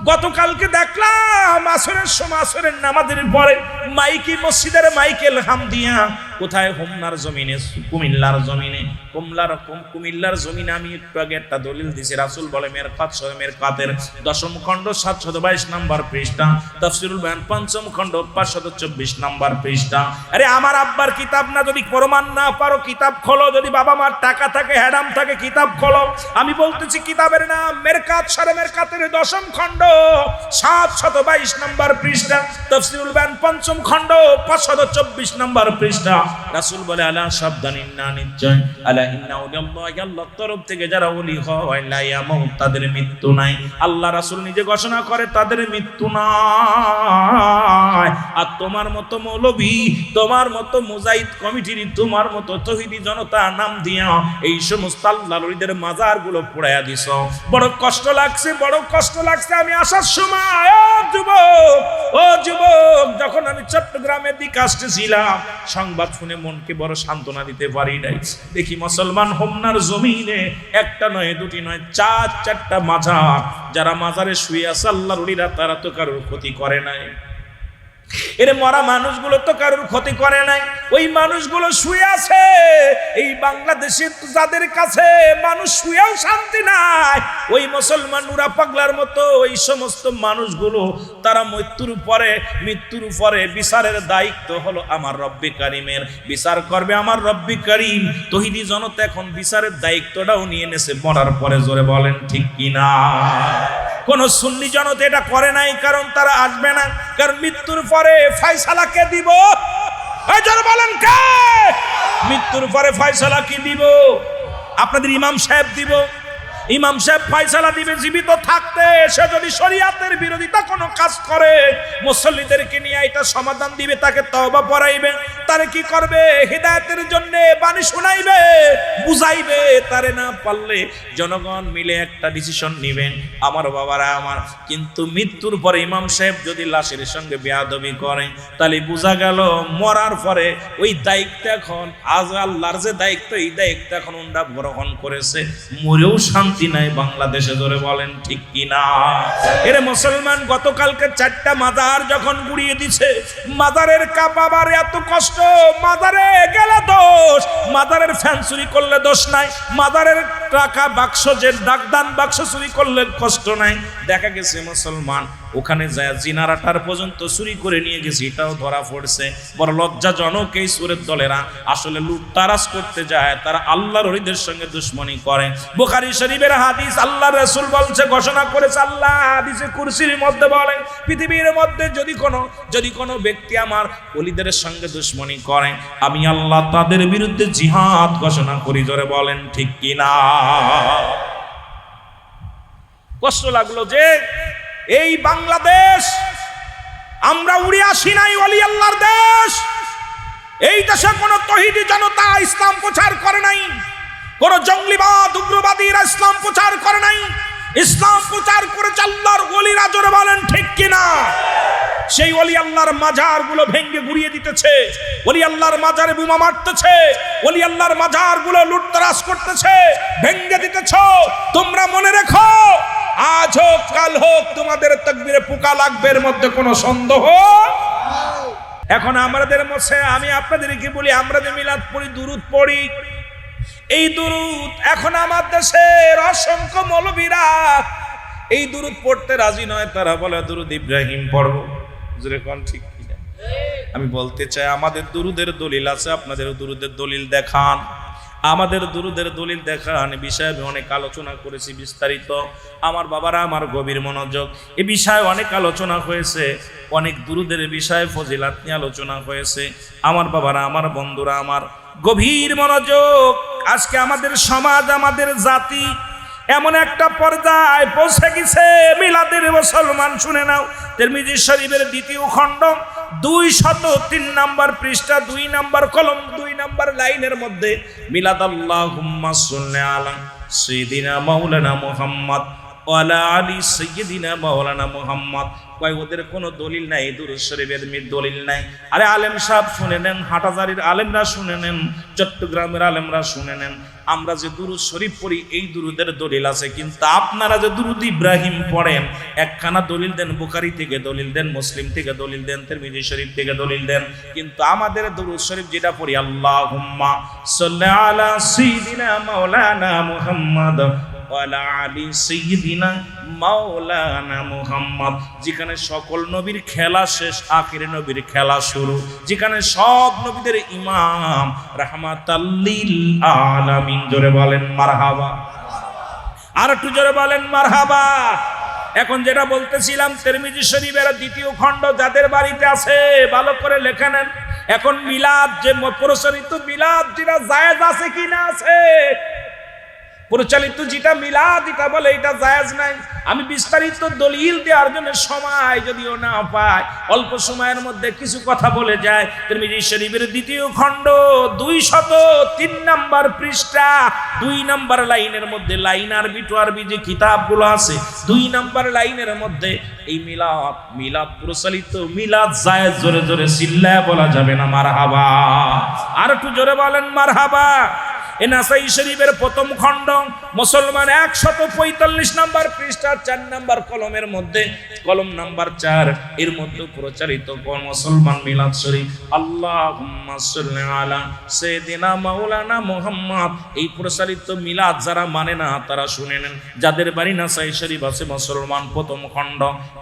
গতকালকে দেখলাম আসরের সময় আসরের নামাজের পরে মাইকি মসজিদের মাইকেল হাম দিয়া কোথায় হোমনার জমিনে, কুমিল্লার জমিনে? কুমলার কুম- কুমিল্লার জমিনে আমি একটু আগে একটা দলিল দিছি। রাসুল বলে মের কাত মের কাতের দশম খণ্ড, সাতশত বাইশ নাম্বার পৃষ্ঠা। তফসিরুল বয়ান, পঞ্চম খণ্ড, পাঁচশত চব্বিশ নাম্বার পৃষ্ঠা। আরে আমার আব্বার কিতাব না, যদি প্রমাণ না পারো, কিতাব খোলো। যদি বাবা মার টাকা থাকে, হ্যাডাম থাকে, কিতাব খোলো। আমি বলতেছি, কিতাবের নাম মেরকাত সারে মেরকাতের দশম খণ্ড সাত শত বাইশ নাম্বার পৃষ্ঠা। তফসিরুল বয়ান, পঞ্চম খণ্ড, পাঁচশত চব্বিশ নাম্বার পৃষ্ঠা। রাসূল বলে, আলা সাবধান ইন্না নিশ্চয় আলা ইন্না উলিয়াল্লাহি, আল্লাহর তরফ থেকে যারা ওলি হয়, লা তাদের মৃত্যু নাই। আল্লাহ রাসূল নিজে ঘোষণা করে, তাদের মৃত্যু নাই। আর তোমার মতো তোমার মতো মুজাহিদ কমিটির, তোমার মতো জনতা নাম দিয়া এই সমস্ত আল্লাহর ওলিদের মাজারগুলো পোড়াইয়া দিছ। বড় কষ্ট লাগছে, বড় কষ্ট লাগছে। আমি আসার সময় যুবক, ও যুবক, যখন আমি চট্টগ্রামের দিকে আসতেছিলাম, সংবাদ শুনে মনকে বড় সান্ত্বনা দিতে পারি নাই। দেখি মুসলমান হোমনার জমিনে একটা নয়, দুটি নয়, চার, চারটা মাজার, যারা মাজারে শুয়ে আছে, আল্লাহর তারা তো কারোর ক্ষতি করে নাই। এর মরা মানুষগুলো তো কারোর ক্ষতি করে নাই। ওই মানুষগুলো শুয়ে আছে। এই বাংলাদেশে যাদের কাছে মানুষ শুয়েও শান্তি নাই, ওই মুসলমান নুরা পাগলার মতো ওই সমস্ত মানুষগুলো, তারা মৃত্যুর পরে মৃত্যুর পরে বিচারের দায়িত্ব হলো আমার রব্বি কারিমের। বিচার করবে আমার রব্বি কারিম। তহিদি জনতা এখন বিচারের দায়িত্বটাও নিয়ে নেছে, মরার পরে জোরে বলেন, ঠিক কিনা কোন সুন্নি জনতা এটা করে নাই, কারণ তারা আসবে না। কারণ মৃত্যুর পরে ফয়সালা কে দিব? বলেন কে? মৃত্যুর পরে ফয়সালা কি দিব? আপনাদের ইমাম সাহেব দিব? ইমাম সাহেব ফয়সালা দিবে, জীবিত থাকতে। সে যদি শরিয়াতের বিরোধিতা কোনো কাজ করে, মুসল্লিদেরকে নিয়ে এটা সমাধান দিবে, তাকে তওবা পড়াইবে। তারে কি করবে? হিদায়তের জন্য বাণী শোনাইবে, বুঝাইবে। তারে না পারলে জনগণ মিলে একটা ডিসিশন নেবেন আমার বাবারা আমার, কিন্তু মৃত্যুর পরে ইমাম সাহেব যদি লাশের সঙ্গে বেয়াদবি করে, তাহলে বোঝা গেল মরার পরে ওই দায়িত্ব এখন, আজ আল্লাহর যে দায়িত্ব, এই দায়িত্ব এখন ওনরা গ্রহণ করেছে। মরেও শান্তি নাই বাংলাদেশে ধরে বলেন ঠিক কিনা? এরে মুসলমান, গতকালকে চারটা মাদার যখন গুড়িয়ে দিছে, মাদারের কাপাবার এত কষ্ট, মাদারে গেলে দোষ, মাদারের ফ্যান চুরি করলে দোষ নাই মাজারের টাকা বাক্স যে ডাকদান বাক্স চুরি করলে কষ্ট নাই। দেখা গেছে মুসলমান, ওখানে যায়, জিনারাটার পর্যন্ত চুরি করে নিয়ে গেছে, এটাও ধরা পড়ছে। বড় লজ্জাজনক এই সুরের দলেরা। আসলে লুটতারাজ করতে যায়, তারা আল্লাহর হরিদের সঙ্গে দুশ্মনী করে। বুখারী শরীফের হাদিস আল্লাহ রসুল বলছে, ঘোষণা করেছে, আল্লাহ হাদিসে কুরসির মধ্যে বলে, পৃথিবীর মধ্যে যদি কোনো যদি কোনো ব্যক্তি আমার অলিদের সঙ্গে দুশ্মনী করে, আমি আল্লাহ তাদের বিরুদ্ধে জিহাদ ঘোষণা করি, জোরে বলেন, ঠিক কিনা? কষ্ট লাগল যে এই বাংলাদেশ, আমরা উড়ে আসি নাই অলি আল্লাহর দেশ। এই দেশে কোনো তহিদি জনতা ইসলাম প্রচার করে নাই, কোন জঙ্গলিবাদ, উগ্রবাদীরা ইসলাম প্রচার করে নাই। ইসলাম প্রচার করে আল্লাহর অলিরা জোরে বলেন, ঠিক কিনা? সেই অলি আল্লাহর মাজারগুলো ভেঙ্গে গুড়িয়ে দিতেছে। অলি আল্লাহর মাজারে বোমা মারতেছে। অলি আল্লাহর মাজারগুলো লুটতরাজ করতেছে। ভেঙ্গে দিতেছ। তোমরা মনে রেখো, আজ হোক, কাল হোক, তোমাদের তকবিরে পোকা লাগবে, এর মধ্যে কোনো সন্দেহ? এখন আমাদের মধ্যে, আমি আপনাদেরকে বলি, আমরা যে মিলাদ পড়ি, দুরুদ পড়ি এই দুরুদ এখন আমার দেশের অসংখ্য মৌলবীরা এই দুরুদ পড়তে রাজি নয়, তারা বলে, দুরুদ ইব্রাহিম পড়ব কোন ঠিক কিনা আমি বলতে চাই, আমাদের দুরুদের দলিল আছে, আপনাদের দুরুদের দলিল দেখান। আমাদের দুরুদের দলিল দেখান বিষয়ে আমি অনেক আলোচনা করেছি বিস্তারিত। আমার বাবারা আমার গভীর মনোযোগ। এ বিষয়ে অনেক আলোচনা হয়েছে, অনেক দুরুদের বিষয়ে ফজিলাত নিয়ে আলোচনা হয়েছে। আমার বাবারা, আমার বন্ধুরা, আমার গভীর মনোযোগ। আজকে আমাদের সমাজ, আমাদের জাতি এমন একটা পর্যায়ে পৌঁছে গেছে। মিলাদের মুসলমান, শুনে নাও। তেরমিজি শরীফের দ্বিতীয় খণ্ড, দুই শত তিন নাম্বার পৃষ্ঠা, দুই নাম্বার কলম, দুই নাম্বার লাইনের মধ্যে মিলাদ আল্লাহ আলা সৈদিনা মাওলানা মোহাম্মদ ওয়ালা আলী সৈয়দিনা মাওলানা মুহাম্মদ কয়, ওদের কোনো দলিল নাই, দুরুদ শরীফের দলিল নাই। আরে আলেম সাহেব শুনে নেন, হাটাজারির আলেমরা শুনে নেন, চট্টগ্রামের আলেমরা শুনে নেন। আমরা যে দুরুদ শরীফ পড়ি, এই দুরুদের দলিল আছে। কিন্তু আপনারা যে দুরুদ ইব্রাহিম পড়েন, একখানা দলিল দেন বুখারি থেকে দলিল দেন, মুসলিম থেকে দলিল দেন, তিরমিজি শরীফ থেকে দলিল দেন। কিন্তু আমাদের দুরুদ শরীফ যেটা পড়ি, আল্লাহুম্মা সাল্লি আলা সাইয়্যিদিনা মাওলানা মুহাম্মদ যেখানে সকল নবীর খেলা শেষ, আখির নবীর খেলা শুরু। যেখানে সব নবীদের ইমাম রাহমাতাল্লিল আলামিন। জোরে বলেন মারহাবা। আর একটু জোরে বলেন মারহাবা। এখন যেটা বলতেছিলাম, তেরমিজি শরীফের দ্বিতীয় খণ্ড যাদের বাড়িতে আছে, ভালো করে লেখা নেন। এখন মিলাদ যে প্রচলিত মিলাদ যেটা জায়েজ আছে কি না আছে? পরিচালিত যেটা মিলাদ, এটা বলে এটা জায়েজ নাই। আমি বিস্তারিত দলিল দেওয়ার জন্য সময় যদিও না পাই, অল্প সময়ের মধ্যে কিছু কথা বলে যায়। তিরমিজি শরীফের দ্বিতীয় খণ্ড, দুই শত তিন নাম্বার পৃষ্ঠা, দুই নাম্বার লাইনের মধ্যে লাইন আরবি টু আরবি যে কিতাবগুলো আছে, দুই নাম্বার লাইনের মধ্যে এই মিলাদ মিলাদ প্রচলিত, মিলাদ জায়েজ জোরে জোরে চিল্লায় বলা যাবে না, মারহাবা। আর একটু জোরে বলেন, মারহাবা। এ শরীফের প্রথম খণ্ড, মুসলমান একশত পঁয়তাল্লিশ নাম্বার পৃষ্ঠা চার নাম্বার কলমের মধ্যে, কলম নাম্বার চার, এর মধ্যে প্রচারিত মুসলমান মিলাদ শরীফ। আল্লাহ আলা সেদিনা মাওলানা মোহাম্মদ। এই প্রচারিত মিলাদ যারা মানে না, তারা শুনে নেন। যাদের বাড়ি নাসাই শরীফ আছে মুসলমান প্রথম খণ্ড,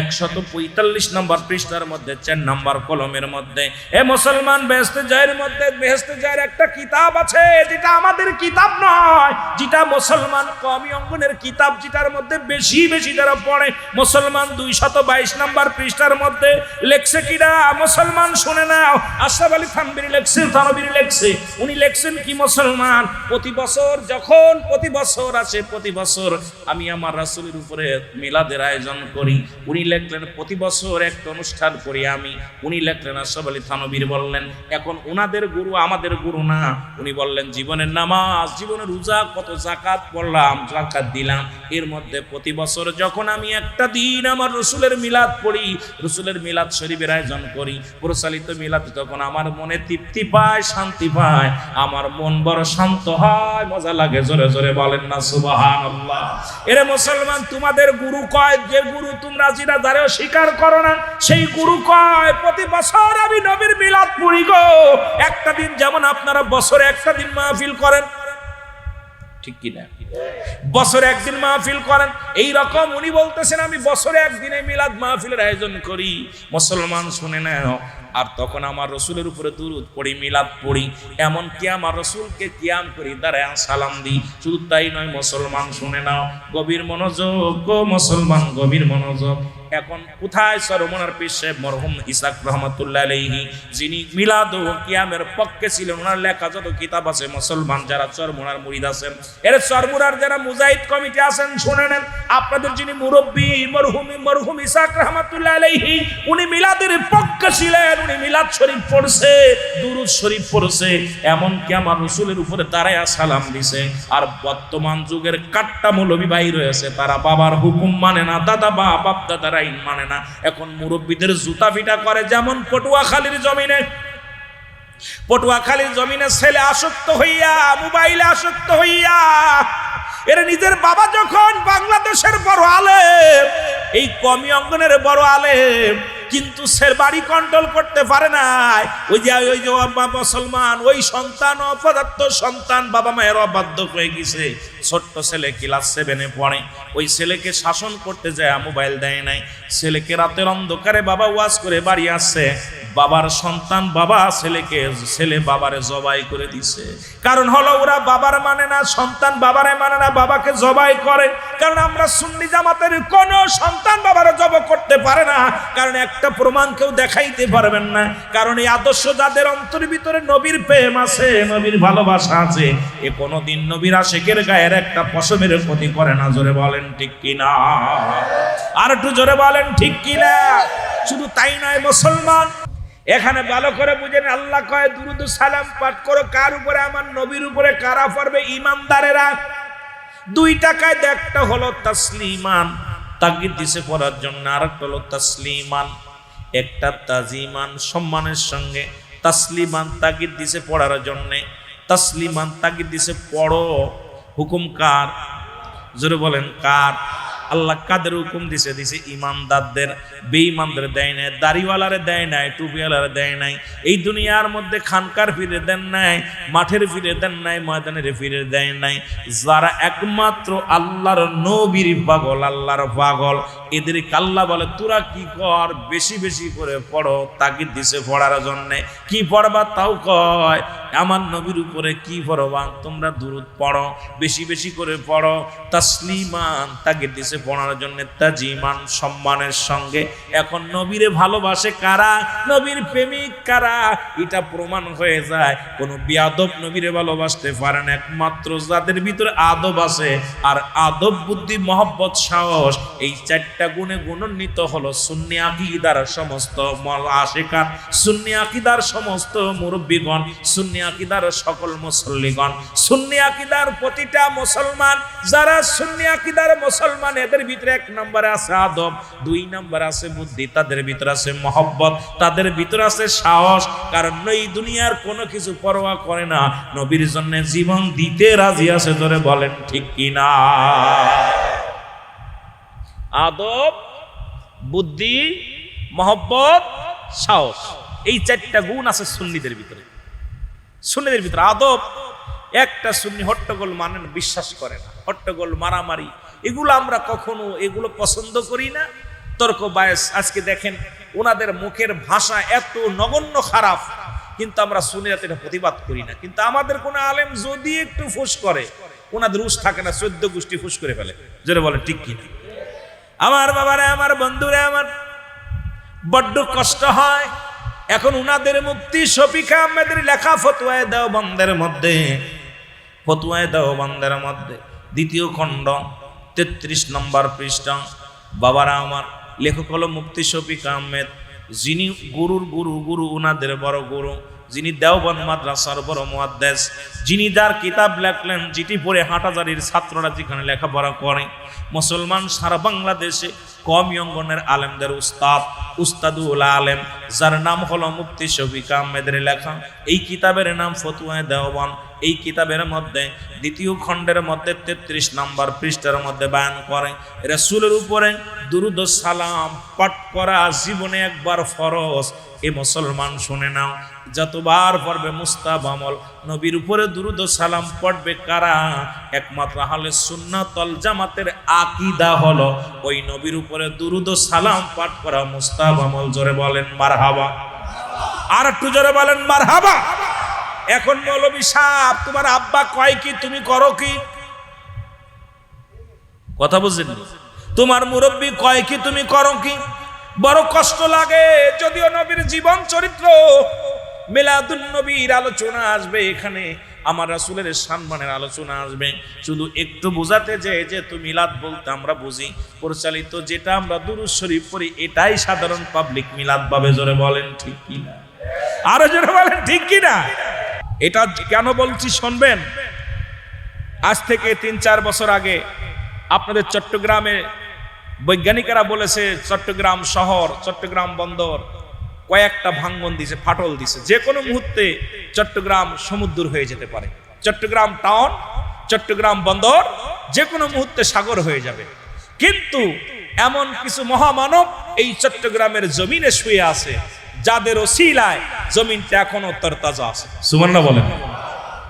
একশত পঁয়তাল্লিশ নাম্বার পৃষ্ঠার মধ্যে, চার নাম্বার কলমের মধ্যে। এ মুসলমান বেহেস্তে জয়ের মধ্যে বেহেস্তে জয়ের একটা কিতাব আছে, যেটা আমাদের কিতাব নয়, যেটা মুসলমান কমি অঙ্গনের কিতাব, যেটার মধ্যে বেশি বেশি যারা পড়ে, মুসলমান দুই শত বাইশ নাম্বার পৃষ্ঠার মধ্যে লেখছে কিরা মুসলমান শুনে নাও। আশরাফ আলী থানবির লেখছে থানবির লেখছে। উনি লেখছেন কি মুসলমান? প্রতি বছর, যখন প্রতি বছর আসে, প্রতি বছর আমি আমার রাসূলের উপরে মিলাদের আয়োজন করি। উনি লেখলেন, প্রতি বছর একটা অনুষ্ঠান করি আমি। উনি লেখলেন, আশরাফ আলী থানবির বললেন, এখন ওনাদের গুরু আমাদের গুরু না। উনি বললেন, জীবনের নামাজ জীবনের রোজা, কত জাকাত পড়লাম জাকাত দিলাম। এর মধ্যে প্রতি বছর যখন আমি একটা দিন আমার রসুলের মিলাদ পড়ি, রসুলের মিলাদ শরীফের আয়োজন করি প্রচালিত মিলাদ তখন আমার মনে তৃপ্তি পায়, শান্তি পায়, আমার মন বড় শান্ত হয়, মজা লাগে, জোরে জোরে বলেন না সুবাহান আল্লাহ এরে মুসলমান, তোমাদের গুরু কয়, যে গুরু তোমরা যেটা দ্বারেও স্বীকার করো না, সেই গুরু কয়, প্রতি বছর আমি নবীর মিলাদ পড়ি গো। একটা দিন যেমন আপনারা বছরে একটা দিন মাহফিল করেন ঠিক কিনা? বছরে একদিন মাহফিল করেন। এই রকম উনি বলতেছেন, আমি বছরে একদিনে মিলাদ মাহফিলের আয়োজন করি। মুসলমান শুনে নাও আর তখন আমার রসুলের উপরে দুরুদ পড়ি, মিলাদ পড়ি। এমন কি আমার রসুলকে কিয়াম করি, দাঁড়ায় সালাম দিই। শুধু তাই নয়, মুসলমান শুনে নাও। গভীর মনোযোগ গো মুসলমান, গভীর মনোযোগ। এখন কোথায় সরমনার পিসে মরহুম ইসাক রহমতুল্লাহ আলাইহি, যিনি মিলাদ কিয়ামের পক্ষে ছিলেন, ওনার লেখা যত কিতাব আছে, মুসলমান যারা চরমুনার মুরিদ আছেন এর চরমুনার যারা মুজাহিদ কমিটি আছেন, শুনে নেন, আপনাদের যিনি মুরব্বী, মরহুম মরহুম ইসাক রহমতুল্লাহ আলাইহি, উনি মিলাদের পক্ষে ছিলেন, উনি মিলাদ শরীফ পড়ছে, দুরুদ শরীফ পড়ছে এমন কি আমার রসুলের উপরে দাঁড়ায় সালাম দিছে, আর বর্তমান যুগের কাট্টা মৌলবী ভাই রয়েছে, তারা বাবার হুকুম মানে না, দাদা বা বাপ দাদার আইন মানে না। এখন মুরব্বীদের জুতা ফিটা করে যেমন পটুয়াখালীর জমিনে। পটুয়াখালীর জমিনে ছেলে আসক্ত হইয়া, মোবাইলে আসক্ত হইয়া, এরা নিজের বাবা যখন বাংলাদেশের বড় আলেম, এই কমি অঙ্গনের বড় আলেম কিন্তু সে বাড়ি কন্ট্রোল করতে পারে নাই। ওই যে ওই যে মুসলমান, ওই সন্তান অপদার্থ সন্তান বাবা মায়ের অবাধ্য হয়ে গেছে। ছোট্ট ছেলে ক্লাস সেভেনে পড়ে। ওই ছেলেকে শাসন করতে যায়, মোবাইল দেয় নাই। ছেলেকে রাতের অন্ধকারে বাবা ওয়াজ করে বাড়ি আসছে। বাবার সন্তান, বাবা ছেলেকে ছেলে বাবারে জবাই করে দিছে। কারণ হলো ওরা বাবার মানে না, সন্তান বাবারে মানে না, বাবাকে জবাই করে। কারণ আমরা সুন্নি জামাতের কোন সন্তান বাবারে জব করতে পারে না। কারণ একটা প্রমাণ কেউ দেখাইতে পারবেন না। কারণ এই আদর্শ যাদের অন্তর ভিতরে নবীর প্রেম আছে, নবীর ভালোবাসা আছে, এ কোনোদিন নবীর আশেকের গায়ের একটা পশমের ক্ষতি করে না। জোরে বলেন ঠিক কিনা আর একটু জোরে বলেন ঠিক কিনা শুধু তাই নয়, মুসলমান এখানে ভালো করে বুঝেন, আল্লাহ কয়, দুরুদ সালাম পাঠ করো, কার উপরে? আমার নবীর উপরে কারা পড়বে? ইমানদারেরা। দুই টাকায় একটা হলো তাসলিমান। তাগিদ দিছে পড়ার জন্য আর একটা হলো তাসলিমান। একটা তাজিমান সম্মানের সঙ্গে। তাসলিমান তাগিদ দিছে পড়ার জন্যে। তাসলিমান তাগিদ দিছে পড়ো। হুকুম কার? জোরে বলেন, কার? আল্লাহ কাদের হুকুম দিছে? দিছে ইমানদারদের বেঈমানদের দেয় নাই, দাড়িওয়ালারে দেয় নাই, টুপিওয়ালারে দেয় নাই, এই দুনিয়ার মধ্যে খানকার ফিরে দেন নাই, মাঠের ফিরে দেন নাই, ময়দানের ফিরে দেয় নাই। যারা একমাত্র আল্লাহর নবীর পাগল, আল্লাহর পাগল এদেরকে কাল্লা বলে, তোরা কি কর? বেশি বেশি করে পড়ো তাকে দিছে পড়ার জন্যে। কি পড়বা তাও কয়, আমার নবীর উপরে কি পড়বা? তোমরা দূরত পড়ো, বেশি বেশি করে পড়ো। তাসলিমান তাকে দিছে পড়ার জন্য, তাজিমান, সম্মানের সঙ্গে। এখন নবীরে ভালোবাসে কারা? নবীর প্রেমিক কারা? এটা প্রমাণ হয়ে যায়। কোন বিয়াদব নবীরে ভালোবাসতে পারেন একমাত্র, যাদের ভিতরে আদব আছে। আর আদব, বুদ্ধি, মহব্বত, সাহস, এই চারটা গুণে গুণান্বিত হলো সুন্নি আকিদার সমস্ত মল আশেকান, সুন্নি আকিদার সমস্ত মুরব্বীগণ, সুন্নি আকিদার সকল মুসল্লিগণ, সুন্নি আকিদার প্রতিটা মুসলমান, যারা সুন্নি আকিদার মুসলমান, এদের ভিতরে এক নম্বরে আছে আদব, দুই নম্বরে আছে বুদ্ধি, তাদের ভিতরে আছে মহব্বত, তাদের ভিতরে আছে সাহস, কারণ এই দুনিয়ার কোনো কিছু পরোয়া করে না, নবীর জন্য জীবন দিতে রাজি আছে ধরে বলেন ঠিক কিনা? আদব, বুদ্ধি, মহব্বত, সাহস। এই চারটা গুণ আছে সুন্নিদের ভিতরে। সুন্নিদের ভিতরে আদব, একটা সুন্নি হট্টগোল মানেন বিশ্বাস করে না। হট্টগোল, মারামারি, এগুলো আমরা কখনো এগুলো পছন্দ করি না। তর্ক, বায়স, আজকে দেখেন, ওনাদের মুখের ভাষা এত নগণ্য খারাপ, কিন্তু আমরা সুনিরাতে এটা প্রতিবাদ করি না। কিন্তু আমাদের কোন আলেম যদি একটু ফুস করে, ওনাদের উস থাকে না, চোদ্দ গোষ্ঠী ফুস করে ফেলে। যেটা বলে ঠিক কিনা? আমার বাবারে, আমার বন্ধুরে, আমার বড্ড কষ্ট হয়। এখন উনাদের মুক্তি শফিকা আহমেদের লেখা ফতুয়ায় দেও বন্ধের মধ্যে। ফতুয়ায় দাও বন্ধের মধ্যে। দ্বিতীয় খণ্ড, তেত্রিশ নম্বর পৃষ্ঠা। বাবারা আমার লেখক হলো মুক্তি শফিক আহমেদ, যিনি গুরুর গুরু গুরু উনাদের বড় গুরু। যিনি দেওবন্দ মাদ্রাসার বড় মুয়াদ্দেস যিনি যার কিতাব লেখলেন যেটি পড়ে হাটাজারির ছাত্ররা যেখানে লেখাপড়া করে, মুসলমান সারা বাংলাদেশে কম অঙ্গনের আলেমদের উস্তাদ, উস্তাদুল আলেম, যার নাম হলো মুফতি শফিক আহমেদের লেখা। এই কিতাবের নাম ফতুয়ায় দেওবান এই কিতাবের মধ্যে, দ্বিতীয় খণ্ডের মধ্যে তেত্রিশ নম্বর পৃষ্ঠার মধ্যে বয়ান করে, রসুলের উপরে দুরুদ সালাম পাঠ করা জীবনে একবার ফরজ। এ মুসলমান শুনে নাও, যতবার পড়বে মুস্তাব আমল, নবীর উপরে দুরুদ সালাম পড়বে কারা? একমাত্র হলে সুন্নাতল জামাতের আকিদা হলো ওই নবীর উপরে দুরুদ সালাম পাঠ করা মুস্তাব আমল। জোরে বলেন, মারহাবা। আর একটু জোরে বলেন, মারহাবা। এখন মৌলবী সাহ তোমার আব্বা কয় কি, তুমি করো কি? কথা বুঝলেন তোমার মুরব্বী কয় কি, তুমি করো কি? বড় কষ্ট লাগে। যদিও নবীর জীবন চরিত্র মেলাদুল নবীর আলোচনা আসবে এখানে। আমার রাসুলের সম্মানের আলোচনা আসবে। শুধু একটু বোঝাতে যে যেহেতু মিলাদ বলতে আমরা বুঝি। পরিচালিত যেটা আমরা দুরুজ শরীফ পড়ি, এটাই সাধারণ পাবলিক মিলাদ ভাবে জোরে বলেন ঠিক কিনা? আরও জোরে বলেন ঠিক কিনা? এটা কেন বলছি শুনবেন? আজ থেকে তিন চার বছর আগে আপনাদের চট্টগ্রামে বৈজ্ঞানিকেরা বলেছে চট্টগ্রাম শহর, চট্টগ্রাম বন্দর কয়েকটা ভাঙ্গন দিছে, ফাটল দিছে। যে কোনো মুহূর্তে চট্টগ্রাম সমুদ্র হয়ে যেতে পারে। চট্টগ্রাম টাউন, চট্টগ্রাম বন্দর, যে কোনো মুহূর্তে সাগর হয়ে যাবে। কিন্তু এমন কিছু মহামানব এই চট্টগ্রামের জমিনে শুয়ে আছে, যাদের ওসিলায় জমিনটা এখনও তরতাজা আছে। সুবর্ণ বলেন।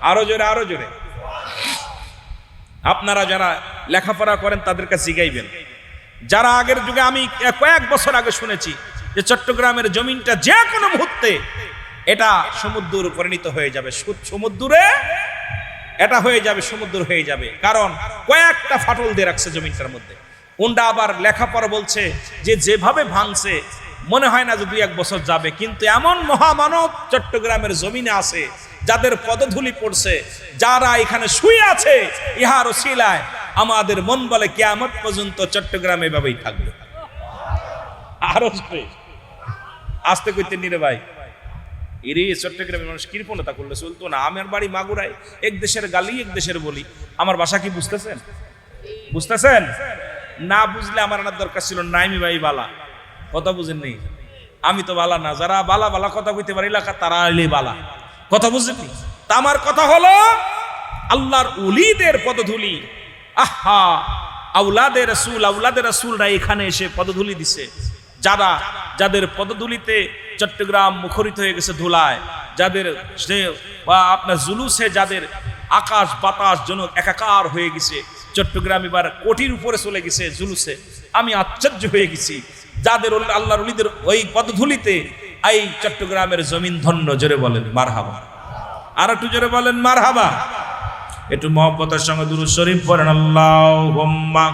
আরও জোরে আরও জোরে। আপনারা যারা লেখাপড়া করেন তাদের কাছে জিগাইবেন। যারা আগের যুগে আমি কয়েক বছর আগে শুনেছি যে চট্টগ্রামের জমিনটা যে কোনো মুহূর্তে এটা সমুদ্র পরিণত হয়ে যাবে। সমুদ্রে এটা হয়ে যাবে, সমুদ্র হয়ে যাবে। কারণ কয়েকটা ফাটল দিয়ে রাখছে জমিনটার মধ্যে। উন্ডা আবার লেখাপড়া বলছে যে যেভাবে ভাঙছে মনে হয় না যে দুই এক বছর যাবে, কিন্তু এমন মহামানব চট্টগ্রামের জমিনে আছে, যাদের পদধূলি পড়ছে, যারা এখানে শুয়ে আছে, ইহার শিলায় আমাদের মন বলে কেয়ামত পর্যন্ত চট্টগ্রাম এভাবেই থাকবে। আরও আসতে করতে নিরে ভাই। এরে, চট্টগ্রামের মানুষ কৃপণতা করলে চলতো না। আমার বাড়ি মাগুরায়, এক দেশের গালি, এক দেশের বলি। আমার বাসা কি বুঝতেছেন? বুঝতেছেন? না বুঝলে আমার আনার দরকার ছিল নাইমি ভাই বালা। কথা বুঝেননি আমি তো বালা না, যারা বালা বালা কথা কইতে পারি, এলাকা তারা এলে বালা। কথা বুঝেননি তা আমার কথা হলো, আল্লাহর উলিদের পদধূলি। আহা, আউলাদের রসুল, আউলাদের রসুলরা এখানে এসে পদধূলি দিছে। যারা, যাদের পদধূলিতে চট্টগ্রাম মুখরিত হয়ে গেছে ধুলায়, যাদের বা আপনার জুলুসে যাদের আকাশ বাতাস জন একাকার হয়ে গেছে, চট্টগ্রাম এবার কোটির উপরে চলে গেছে জুলুসে। আমি আশ্চর্য হয়ে গেছি। যাদের আল্লাহ রুলিদের ওই পদধুলিতে, এই চট্টগ্রামের জমিন ধন্য, জোরে বলেন, মারহাবা। আর একটু জোরে বলেন মার হাবা একটু মহব্বতের সঙ্গে দুরু শরীফ পড়েন আল্লাহ